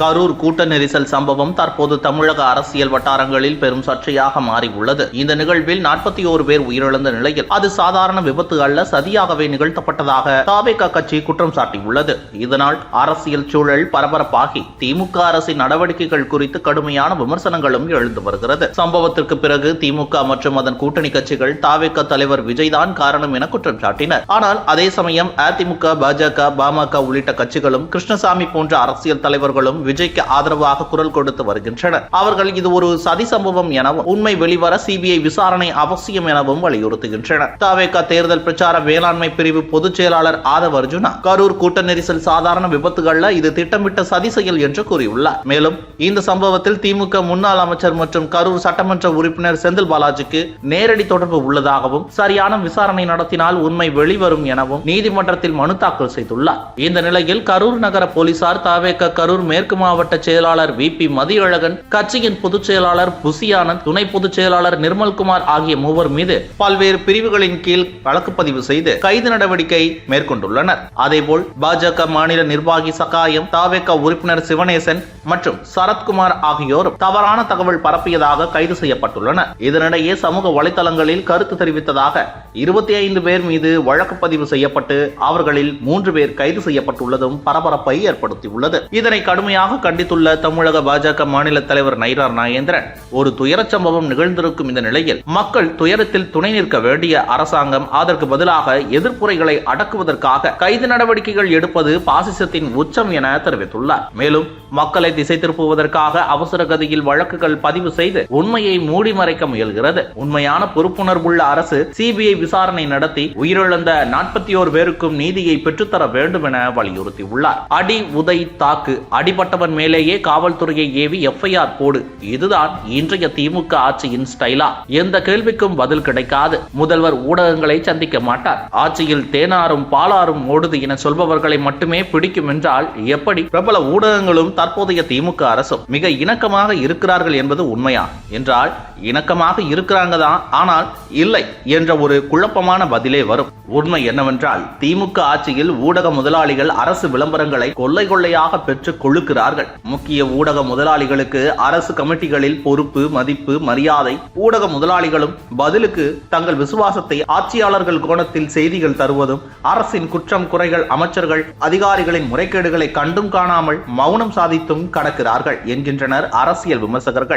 கரூர் கூட்ட நெரிசல் சம்பவம் தற்போது தமிழக அரசியல் வட்டாரங்களில் பெரும் சர்ச்சையாக மாறியுள்ளது. இந்த நிகழ்வில் நாற்பத்தி ஓரு பேர் உயிரிழந்த நிலையில் அது சாதாரண விபத்து அல்ல சதியாகவே நிகழ்த்தப்பட்டதாக தாவேகா கட்சி குற்றம் சாட்டியுள்ளது. இதனால் அரசியல் சூழல் பரபரப்பாகி திமுக அரசின் நடவடிக்கைகள் குறித்து கடுமையான விமர்சனங்களும் எழுந்து வருகிறது. சம்பவத்திற்கு பிறகு திமுக மற்றும் அதன் கூட்டணி கட்சிகள் தாவேக தலைவர் விஜய்தான் காரணம் என குற்றம் சாட்டினர். ஆனால் அதே சமயம் அதிமுக பாஜக பாமக உள்ளிட்ட கட்சிகளும் கிருஷ்ணசாமி போன்ற அரசியல் தலைவர்களும் விஜய்க்கு ஆதரவாக குரல் கொடுத்து வருகின்றனர். அவர்கள் இது ஒரு சதி சம்பவம் எனவும் உண்மை வெளிவர சிபிஐ விசாரணை அவசியம் எனவும் வலியுறுத்துகின்றனர். தவேக தேர்தல் பிரச்சார வேளாண்மை பிரிவு பொதுச் செயலாளர் ஆதவ் அர்ஜுனா கரூர் கூட்ட நெரிசல் சாதாரண விபத்துகள்ல இது திட்டமிட்ட சதி செயல் என்று கூறியுள்ளார். மேலும் இந்த சம்பவத்தில் திமுக முன்னாள் அமைச்சர் மற்றும் கரூர் சட்டமன்ற உறுப்பினர் செந்தில் பாலாஜிக்கு நேரடி தொடர்பு உள்ளதாகவும் சரியான விசாரணை நடத்தினால் உண்மை வெளிவரும் எனவும் நீதிமன்றத்தில் மனு தாக்கல் செய்துள்ளார். இந்த நிலையில் கரூர் நகர போலீசார் தாவேக கரூர் மேற்கு மாவட்ட செயலாளர் வி பி மதியழகன் கட்சியின் பொதுச் செயலாளர் புசியானந்த் துணை பொதுச் செயலாளர் நிர்மல்குமார் ஆகிய மூவர் மீது பல்வேறு பிரிவுகளின் கீழ் வழக்கு பதிவு செய்து கைது நடவடிக்கை மேற்கொண்டுள்ளனர். அதேபோல் பாஜக மாநில நிர்வாகி சகாயம் தாவேக உறுப்பினர் சிவனேசன் மற்றும் சரத்குமார் ஆகியோரும் தவறான தகவல் பரப்பியதாக கைது செய்யப்பட்டுள்ளனர். இதனிடையே சமூக வலைதளங்களில் கருத்து தெரிவித்ததாக இருபத்தி ஐந்து பேர் மீது வழக்கு பதிவு செய்யப்பட்டு அவர்களில் மூன்று பேர் கைது செய்யப்பட்டுள்ளதும் பரபரப்பை ஏற்படுத்தியுள்ளது. இதனை கடுமையாக கடுமையாக கண்டித்துள்ள தமிழக பாஜக மாநில தலைவர் நைரார் நாகேந்திரன் ஒரு துயரச் சம்பவம் நிகழ்ந்திருக்கும் இந்த நிலையில் மக்கள் துயரத்தில் துணை நிற்க வேண்டிய அரசாங்கம் அதற்கு பதிலாக எதிர்ப்புரைகளை அடக்குவதற்காக கைது நடவடிக்கைகள் எடுப்பது பாசிசத்தின் உச்சம் என தெரிவித்துள்ளார். மேலும் மக்களை திசை திருப்புவதற்காக அவசர கதியில் வழக்குகள் பதிவு செய்து உண்மையை மூடி மறைக்க முயல்கிறது. உண்மையான பொறுப்புணர்வுள்ள அரசு சிபிஐ விசாரணை நடத்தி உயிரிழந்த நாற்பத்தி ஓர் பேருக்கும் நீதியை பெற்றுத்தர வேண்டும் என வலியுறுத்தியுள்ளார். அடி உதை தாக்கு அடிபட்ட அடிபட்டவன் மேலேயே காவல்துறையை ஏவி எஃப்ஐஆர் போடு. இதுதான் இன்றைய திமுக ஆட்சியின் ஸ்டைலா. எந்த கேள்விக்கும் பதில் கிடைக்காது. முதல்வர் ஊடகங்களை சந்திக்க மாட்டார். ஆட்சியில் தேனாரும் பாலாரும் ஓடுது என சொல்பவர்களை மட்டுமே பிடிக்கும் என்றால் எப்படி? பிரபல ஊடகங்களும் தற்போதைய திமுக அரசும் மிக இணக்கமாக இருக்கிறார்கள் என்பது உண்மையா? என்றால் இணக்கமாக இருக்கிறாங்க தான். ஆனால் இல்லை என்ற ஒரு குழப்பமான பதிலே வரும். உண்மை என்னவென்றால் திமுக ஆட்சியில் ஊடக முதலாளிகள் அரசு விளம்பரங்களை கொள்ளை கொள்ளையாக பெற்று வருகிறார்கள் முக்கிய ஊடக முதலாளிகளுக்கு அரசு கமிட்டிகளில் பொறுப்பு மதிப்பு மரியாதை ஊடக முதலாளிகளும் பதிலுக்கு தங்கள் விசுவாசத்தை ஆட்சியாளர்கள் கோணத்தில் செய்திகள் தருவதும் அரசின் குற்றம் குறைகள் அமைச்சர்கள் அதிகாரிகளின் முறைகேடுகளை கண்டும் காணாமல் மௌனம் சாதித்தும் கடக்கிறார்கள் என்கின்றனர் அரசியல் விமர்சகர்கள்.